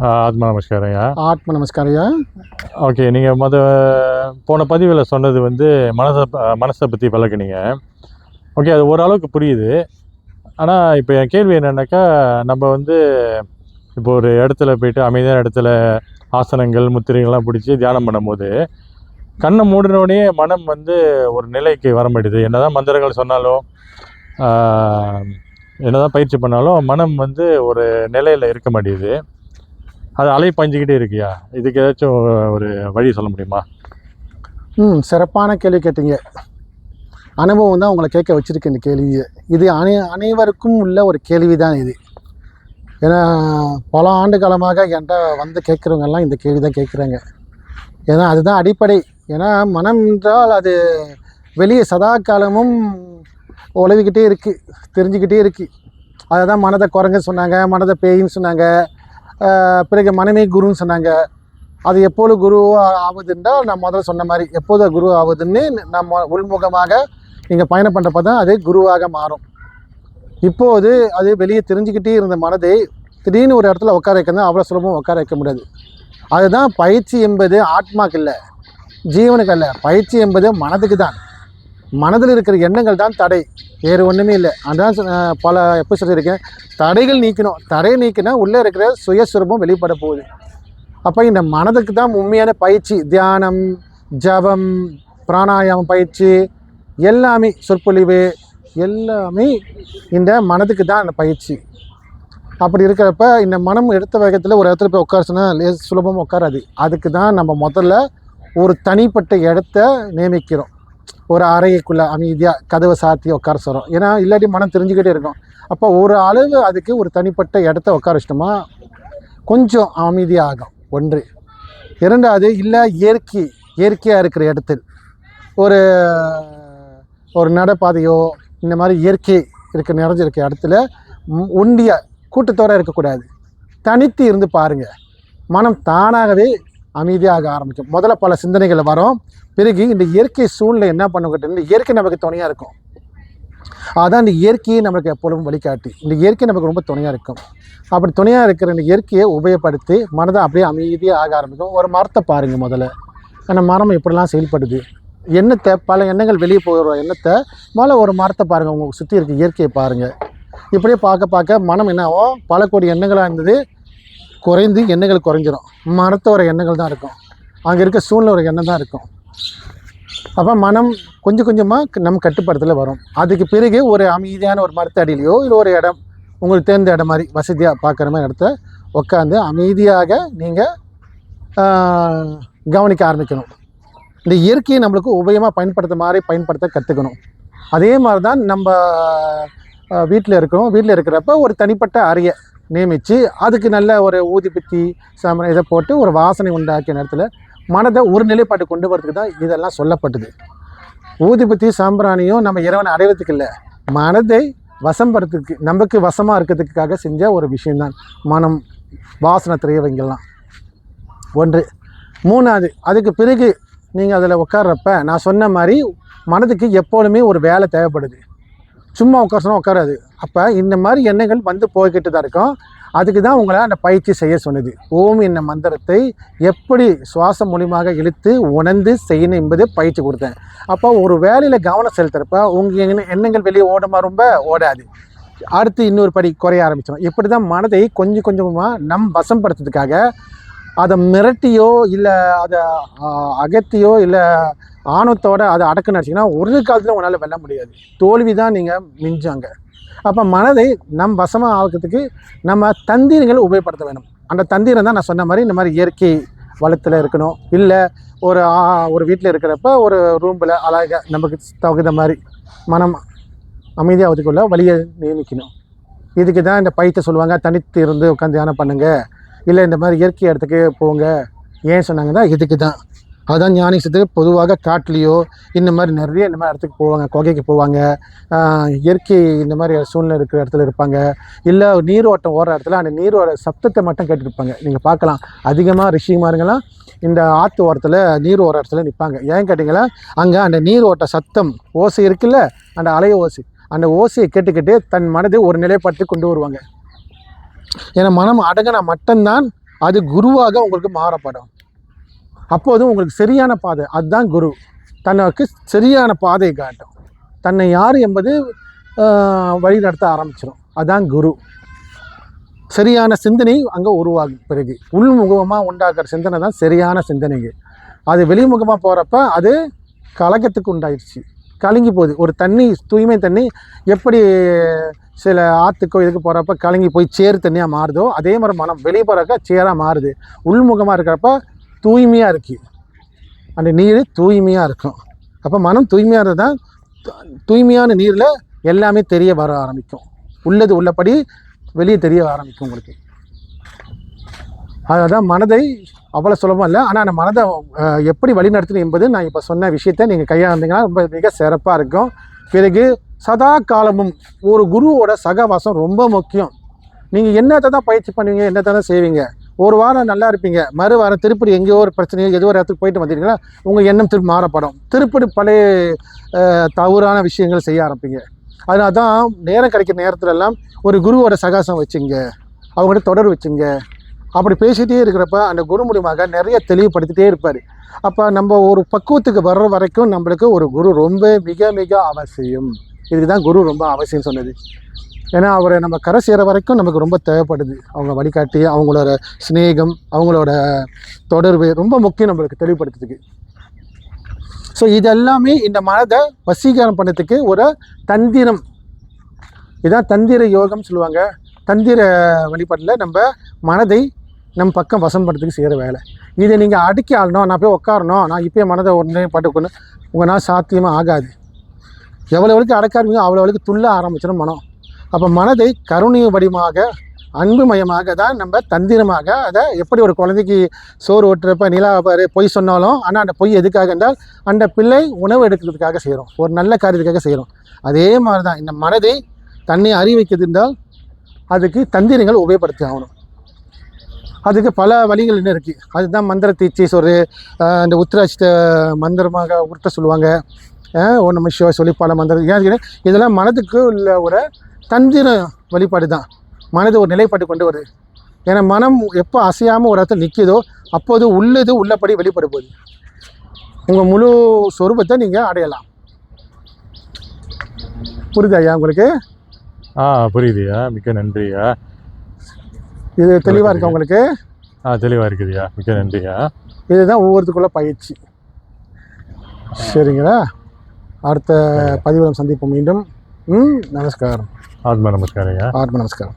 ஆத்மா நமஸ்காரம் ஐயா. ஆத்ம நமஸ்காரையா ஓகே நீங்கள் மொத போன பதிவில் சொன்னது வந்து மனசை மனசை பற்றி பழகுனீங்க ஓகே அது ஓரளவுக்கு புரியுது. ஆனால் இப்போ என் கேள்வி என்னென்னாக்கா நம்ம வந்து இப்போ ஒரு இடத்துல போயிட்டு அமைதியான இடத்துல ஆசனங்கள் முத்திரைகள்லாம் பிடிச்சி தியானம் பண்ணும்போது கண்ணை மூடினோடனே மனம் வந்து ஒரு நிலைக்கு வர மாட்டேது. என்னதான் மந்திரங்கள் சொன்னாலும் ஆ, என்னதான் பயிற்சி பண்ணாலும் மனம் வந்து ஒரு நிலையில் இருக்க மாட்டேங்குது. அது அலை பாஞ்சிக்கிட்டே இருக்கியா? இதுக்கு ஏதாச்சும் ஒரு வழி சொல்ல முடியுமா? ம் சிறப்பான கேள்வி கேட்டீங்க. அனுபவம் தான் உங்களை கேட்க வச்சுருக்கு இந்த கேள்வியை. இது அனை அனைவருக்கும் உள்ள ஒரு கேள்வி தான் இது. ஏன்னா பல ஆண்டு காலமாக என்கிட்ட வந்து கேட்குறவங்க எல்லாம் இந்த கேள்வி தான் கேட்குறாங்க. ஏன்னா அதுதான் அடிப்படை. ஏன்னா மனம் என்றால் அது வெளியே சதா காலமும் உழவிக்கிட்டே இருக்குது தெரிஞ்சுக்கிட்டே இருக்குது அதை தான் மனதை குரங்க சொன்னாங்க மனதை பேயின்னு சொன்னாங்க பிறகு மனைவி குருன்னு சொன்னாங்க. அது எப்போது குரு ஆகுதுன்றால் நான் முதல்ல சொன்ன மாதிரி எப்போது குரு ஆகுதுன்னு நம்ம உள்முகமாக நீங்கள் பயணம் பண்ணுறப்ப தான் அது குருவாக மாறும். இப்போது அது வெளியே தெரிஞ்சுக்கிட்டே இருந்த மனதை திடீர்னு ஒரு இடத்துல உட்கார வைக்கணும் அவ்வளோ சுலபம் உட்கார வைக்க முடியாது. அதுதான் பயிற்சி என்பது ஆத்மாக்கு இல்லை ஜீவனுக்கு அல்ல. பயிற்சி என்பது மனதுக்கு தான். மனதில் இருக்கிற எண்ணங்கள் தான் தடை. வேறு ஒன்றுமே இல்லை. அதான் பல எப்போ சொல்லியிருக்கேன் தடைகள் நீக்கணும். தடையை நீக்கினா உள்ளே இருக்கிற சுயசுரூபம் வெளிப்பட போகுது. அப்போ இந்த மனதுக்கு தான் உண்மையான பயிற்சி. தியானம் ஜபம் பிராணாயாமம் பயிற்சி எல்லாமே சொற்பொழிவு எல்லாமே இந்த மனதுக்கு தான் அந்த பயிற்சி. அப்படி இருக்கிறப்ப இந்த மனம் எடுத்த வேகத்தில் ஒரு இடத்துல போய் உட்காருச்சுன்னா சுலபமாக உட்காராது. அதுக்கு தான் நம்ம முதல்ல ஒரு தனிப்பட்ட இடத்த நியமிக்கிறோம். ஒரு அறைக்குள்ளே அமைதியாக கதவை சாத்தி உட்கார சொல்கிறோம் ஏன்னா இல்லாட்டி மனம் தெரிஞ்சுக்கிட்டே இருக்கும். அப்போ ஒரு அளவு அதுக்கு ஒரு தனிப்பட்ட இடத்த உட்கார வச்சிட்டோமா கொஞ்சம் அமைதியாகும் ஒன்று. இரண்டாவது இல்லை இயற்கை இயற்கையாக இருக்கிற இடத்தில். ஒரு ஒரு நடைபாதையோ இந்த மாதிரி இயற்கை இருக்க நிறைஞ்சிருக்க இடத்துல ஒண்டியாக ஒண்டிய கூட்டத்தோடு இருக்கக்கூடாது. தனித்து இருந்து பாருங்கள் மனம் தானாகவே அமைதியாக ஆரம்பிக்கும். முதல்ல பல சிந்தனைகள் வரும். பிறகு இந்த இயற்கை சூழ்நிலை என்ன பண்ணுங்கிட்ட இந்த இயற்கை நமக்கு துணையாக இருக்கும். அதான் இந்த இயற்கையை நம்மளுக்கு எப்பொழுதும் வழிகாட்டி. இந்த இயற்கை நமக்கு ரொம்ப துணையாக இருக்கும். அப்படி துணையாக இருக்கிற இந்த இயற்கையை உபயோகப்படுத்தி மனதை அப்படியே அமைதியாக ஆக ஆரம்பிக்கும். ஒரு மரத்தை பாருங்கள் முதல்ல. அந்த மரம் எப்படிலாம் செயல்படுது? எண்ணத்தை பல எண்ணங்கள் வெளியே போகிற எண்ணத்தை முதல்ல ஒரு மரத்தை பாருங்கள் உங்களுக்கு சுற்றி இருக்க இயற்கையை பாருங்கள் இப்படியே பார்க்க பார்க்க மனம் என்னவோ பல கோடி எண்ணங்களாக இருந்தது. குறைந்து எண்ணங்கள் குறைஞ்சிரும். மரத்தோட எண்ணங்கள் தான் இருக்கும். அங்கே இருக்க சூழ்நிலை ஒரு எண்ணம் தான் இருக்கும். அப்போ மனம் கொஞ்சம் கொஞ்சமாக நம்ம கட்டுப்பாடத்தில் வரும். அதுக்கு பிறகு ஒரு அமைதியான ஒரு மரத்து அடியிலையோ இல்லை ஒரு இடம் உங்களுக்கு தேர்ந்த இடம் மாதிரி வசதியாக பார்க்குற மாதிரி இடத்த உட்காந்து அமைதியாக நீங்கள் கவனிக்க ஆரம்பிக்கணும். இந்த இயற்கையை நம்மளுக்கு உபயமாக பயன்படுத்த மாதிரி பயன்படுத்த கற்றுக்கணும் அதே மாதிரி தான் நம்ம வீட்டில் இருக்கிறோம் வீட்டில் இருக்கிறப்ப ஒரு தனிப்பட்ட அறையை நியமித்து அதுக்கு நல்ல ஒரு ஊதிபத்தி சாமரம் இதை போட்டு ஒரு வாசனை உண்டாக்கிய நேரத்தில் மனதை ஒரு நிலைப்பாட்டு கொண்டு வரதுக்கு தான் இதெல்லாம் சொல்லப்பட்டது. ஊதிபத்தி சாம்பிராணியும் நம்ம இறைவனை அடைவதுக்கு இல்லை. மனதை வசம்படுறதுக்கு நமக்கு வசமாக இருக்கிறதுக்காக செஞ்ச ஒரு விஷயந்தான் மனம் வாசனை திரையவைங்கெல்லாம் ஒன்று. மூணாவது அதுக்கு பிறகு நீங்கள் அதில் உட்கார்றப்ப நான் சொன்ன மாதிரி மனதுக்கு எப்பொழுதுமே ஒரு வேலை தேவைப்படுது. சும்மா உட்கார உட்காராது. அப்போ இந்த மாதிரி எண்ணங்கள் வந்து போய்கிட்டு தான் இருக்கும். அதுக்கு தான் உங்களை அந்த பயிற்சி செய்ய சொன்னது. ஓம் என்ன மந்திரத்தை எப்படி சுவாசம் மூலியமாக இழுத்து உணர்ந்து செய்யணும் என்பது பயிற்சி கொடுத்தேன். அப்போ ஒரு வேலையில் கவனம் செலுத்துறப்ப உங்கள் எண்ண- எண்ணங்கள் வெளியே ஓடமா ரொம்ப? ஓடாது. அடுத்து இன்னொரு படி குறைய ஆரம்பிச்சிடும் இப்படி தான் மனதை கொஞ்சம் கொஞ்சமாக நம் வசம்படுத்துறதுக்காக அதை மிரட்டியோ இல்லை அதை அகத்தியோ இல்லை ஆணவத்தோட அதை அடக்குன்னு நினச்சிங்கன்னா ஒரு காலத்தில் உங்களால் வெல்ல முடியாது. தோல்வி தான் நீங்கள் மிஞ்சாங்க. அப்போ மனதை நம் வசமாக ஆகிறதுக்கு நம்ம தந்திரங்களை உபயோகப்படுத்த வேணும். அந்த தந்திரம் தான் நான் சொன்ன மாதிரி இந்த மாதிரி இயற்கை வளத்தில் இருக்கணும். இல்லை ஒரு ஒரு வீட்டில் இருக்கிறப்ப ஒரு ரூமில் அழகாக நமக்கு தகுந்த மாதிரி மனம் அமைதியாகிறதுக்குள்ள வழியை நியமிக்கணும். இதுக்கு தான் இந்த பயிற்சி சொல்லுவாங்க தனித்து இருந்து உட்காந்து தியானம் பண்ணுங்கள் இல்லை இந்த மாதிரி இயற்கை இடத்துக்கு போங்க. ஏன் சொன்னாங்கன்னா இதுக்கு தான். அதுதான் ஞானி சித்தர் பொதுவாக காட்டுலேயோ இந்த மாதிரி நிறைய இந்த மாதிரி இடத்துக்கு போவாங்க குகைக்கு போவாங்க இயற்கை இந்த மாதிரி சூழ்நிலை இருக்கிற இடத்துல இருப்பாங்க. இல்லை நீரோட்டம் ஓடுற இடத்துல அந்த நீரோட சப்தத்தை மட்டும் கேட்டுருப்பாங்க நீங்கள் பார்க்கலாம். அதிகமாக ரிஷிமாருங்கெல்லாம் இந்த ஆற்று ஓரத்தில் நீர் ஓர இடத்துல நிற்பாங்க ஏன் கேட்டிங்களா? அங்கே அந்த நீர் ஓட்ட சத்தம் ஓசை இருக்குல்ல அந்த அலைய ஓசை. அந்த ஓசையை கேட்டுக்கிட்டு தன் மனதை ஒரு நிலைப்படுத்தி கொண்டு வருவாங்க. ஏன்னா மனம் அடங்கினா மட்டும்தான் அது குருவாக உங்களுக்கு மாறப்படும். அப்போதும் உங்களுக்கு சரியான பாதை அதுதான் குரு. தனக்கு சரியான பாதையை காட்டும். தன்னை யார் என்பது வழி நடத்த ஆரம்பிச்சிடும் அதுதான் குரு. சரியான சிந்தனை அங்கே உருவாகும் பிறகு. உள்முகமாக உண்டாக்குற சிந்தனை தான் சரியான சிந்தனைங்க. அது வெளிமுகமாக போகிறப்ப அது கலக்கத்துக்கு உண்டாயிடுச்சு கலங்கி போகுது. ஒரு தண்ணி தூய்மை தண்ணி எப்படி சில ஆற்றுக்கோ இதுக்கு போகிறப்ப கலங்கி போய் சேறு தண்ணியாக மாறுதோ அதே மாதிரி மனம் வெளியே போகிறப்ப சேராக மாறுது. உள்முகமாக இருக்கிறப்ப தூய்மையாக இருக்கு. அந்த நீர் தூய்மையாக இருக்கும். அப்போ மனம் தூய்மையாக இருந்தால் தூய்மையான நீரில் எல்லாமே தெரிய வர ஆரம்பிக்கும். உள்ளது உள்ளபடி வெளியே தெரிய ஆரம்பிக்கும் உங்களுக்கு. அதான் மனதை அவ்வளோ சுலபம் இல்லை. ஆனால் அந்த மனதை எப்படி வழிநடத்தணும் என்பது நான் இப்போ சொன்ன விஷயத்தை நீங்கள் கையாண்டீங்கன்னா ரொம்ப மிக சிறப்பாக இருக்கும். பிறகு சதா காலமும் ஒரு குருவோட சகவாசம் ரொம்ப முக்கியம். நீங்கள் என்னத்தை தான் பயிற்சி பண்ணுவீங்க என்னத்தை தான் செய்வீங்க? ஒரு வாரம் நல்லா இருப்பீங்க. மறு வாரம் திருப்பதி எங்கேயோ ஒரு பிரச்சனையோ ஏதோ ஒரு இடத்துக்கு போயிட்டு வந்தீங்கன்னா உங்கள் எண்ணம் திருப்பி மாறப்படும். திருப்பதி பழைய தவறான விஷயங்கள் செய்ய ஆரம்பிப்பீங்க அதனால தான் நேரம் கிடைக்கிற நேரத்துல எல்லாம் ஒரு குருவோட சகாசம் வச்சுங்க. அவங்கள்ட்ட தொடர் வச்சுங்க. அப்படி பேசிகிட்டே இருக்கிறப்ப அந்த குரு மூலியமாக நிறைய தெளிவுபடுத்திட்டே இருப்பார். அப்போ நம்ம ஒரு பக்குவத்துக்கு வர்ற வரைக்கும் நம்மளுக்கு ஒரு குரு ரொம்ப மிக மிக அவசியம். இதுக்கு தான் குரு ரொம்ப அவசியம் சொன்னது. ஏன்னா அவரை நம்ம கரை சேர வரைக்கும் நமக்கு ரொம்ப தேவைப்படுது. அவங்க வழிகாட்டி அவங்களோட சிநேகம் அவங்களோட தொடர்பு ரொம்ப முக்கியம் நம்மளுக்கு தெளிவுபடுத்துறதுக்கு. ஸோ இது எல்லாமே இந்த மனதை வசீகரம் பண்ணதுக்கு ஒரு தந்திரம். இதான் தந்திர யோகம் சொல்லுவாங்க. தந்திர வழிபாட்டில் நம்ம மனதை நம் பக்கம் வசம் பண்ணுறதுக்கு செய்கிற வேலை. இதை நீங்கள் அடுக்கி ஆளணும் நான் போய் உட்காரணும் நான் இப்போயே மனதை உடனே பட்டுக்கணும் உங்களால் சாத்தியமாக ஆகாது. எவ்வளோ எவ்வளோக்கு அடக்காருமோ அவ்வளோ எவ்வளோக்கு துள்ள ஆரம்பிச்சிடும் மனம். அப்போ மனதை கருணை வடிவமாக அன்புமயமாக தான் நம்ம தந்திரமாக அதை எப்படி ஒரு குழந்தைக்கு சோறு ஓட்டுறப்ப நிலா பாரு பொய் சொன்னாலும் ஆனால் அந்த பொய் எதுக்காக என்றால் அந்த பிள்ளை உணவு எடுக்கிறதுக்காக செய்கிறோம் ஒரு நல்ல காரியத்துக்காக செய்கிறோம் அதே மாதிரி தான் இந்த மனதை தன்னை அறிவிக்கிறது என்றால் அதுக்கு தந்திரங்கள் உபயோகப்படுத்தி ஆகணும். அதுக்கு பல வழிகள் இன்னும் இருக்குது அதுதான் மந்திர தீச்சி சொரு அந்த இந்த உத்திராட்ச மந்திரமாக உருட்ட சொல்லுவாங்க. ஒன்று நம்ம சிவ சொல்லி பல மந்திரம். ஏன் இதெல்லாம் மனதுக்கு உள்ள ஒரு தந்திர வழிபாடு தான். மனது ஒரு நிலைப்பாடு கொண்டு வருது. ஏன்னா மனம் எப்போ அசையாமல் ஒரு இடத்துல நிற்கிதோ அப்போது உள்ளது உள்ளபடி வெளிப்பட போகுது. உங்கள் முழு சொரூபத்தை நீங்கள் அடையலாம். புரியுதா ஐயா உங்களுக்கு? ஆ புரியுதுயா மிக்க நன்றியா இது தெளிவாக இருக்கா உங்களுக்கு? ஆ தெளிவாக இருக்குதுயா மிக்க நன்றியா இதுதான் ஒவ்வொருத்துக்குள்ள பயிற்சி. சரிங்களா? அடுத்த பதிவில் சந்திப்போம். மீண்டும் ம் நமஸ்காரம். ஆத்மா நமஸ்காரையா ஆத்ம நமஸ்காரம்.